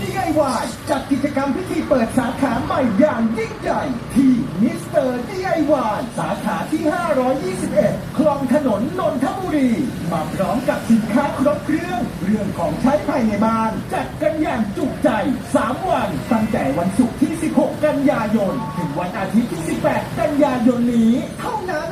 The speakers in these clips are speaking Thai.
DIY จัดกิจกรรมพิธีเปิดสาขาใหม่อย่างยิ่งใหญ่ที่มิสเตอร์ DIY สาขาที่ 521 คลองถนนนนทบุรี มาพร้อมกับสินค้าครบเครื่อง เรื่องของใช้ภายในบ้าน จัดกันอย่างจุใจ 3 วัน ตั้งแต่วันศุกร์ที่ 16 กันยายน ถึงวันอาทิตย์ที่ 18 กันยายนนี้ เท่านั้น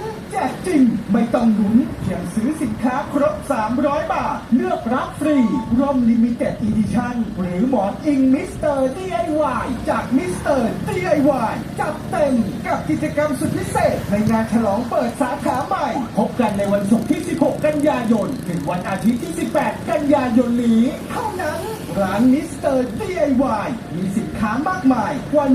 ไม่ต้องหนุนเพียงซื้อสินค้าครบ 300 บาท เลือกรับฟรีร่มลิมิเต็ดอีดิชั่นหรือหมอนอิงมิสเตอร์ DIY จากมิสเตอร์ DIY จัดเต็มกับกิจกรรมสุดพิเศษ ในงานฉลองเปิดสาขาใหม่ พบกันในวันศุกร์ที่ 16 กันยายน ถึงวันอาทิตย์ที่ 18 กันยายนนี้ เท่านั้น ร้านมิสเตอร์ DIY มีสินค้ามากมายกว่า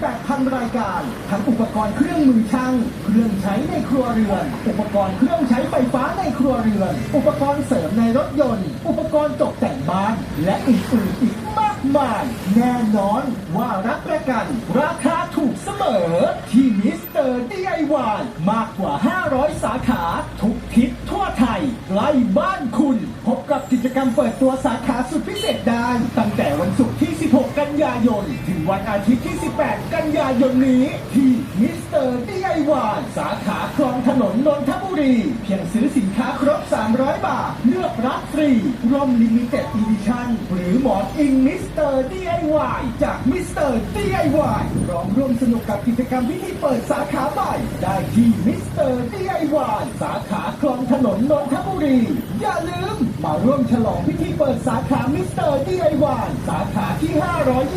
18,000 รายการ ทั้งอุปกรณ์เครื่องมือช่าง เครื่องใช้ในครัวเรือน อุปกรณ์เครื่องใช้ไฟฟ้าในครัวเรือน อุปกรณ์เสริมในรถยนต์ อุปกรณ์ตกแต่งบ้าน และอื่นๆอีกมากมาย แน่นอนว่ารับประกัน ราคาถูกเสมอ ที่มิสเตอร์ DIY มากกว่า 500 สาขา ทุกทิศทั่วไทยใกล้บ้านคุณ พบกับกิจกรรมเปิดตัวสาขาสุดพิเศษได้ตั้งแต่วันศุกร์ที่ 16 กันยายน ถึงวันอาทิตย์ที่ 18 กันยายนนี้ ที่มิสเตอร์ DIY สาขาคลองถนนนนทบุรี เพียงซื้อสินค้าครบ 300 บาท เลือกรับฟรีร่มลิมิเต็ดอีดิชั่นหรือหมอนอิงมิสเตอร์ DIY จากมิสเตอร์ DIY พร้อมร่วมสนุกกับกิจกรรมพิธีเปิดสาขาใหม่ได้ที่มิสเตอร์ DIY สาขาคลองถนนนนทบุรี อย่าลืม มาร่วมฉลองพิธีเปิดสาขามิสเตอร์ดีไอวานสาขาที่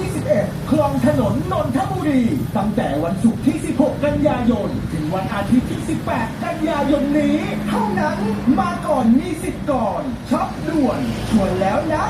521 คลองถนนนนทบุรี ตั้งแต่วันศุกร์ที่ 16 กันยายน ถึงวันอาทิตย์ที่ 18 กันยายนนี้ เท่านั้นมาก่อนมีสิทธิ์ก่อนช็อปด่วนชวนแล้วนะ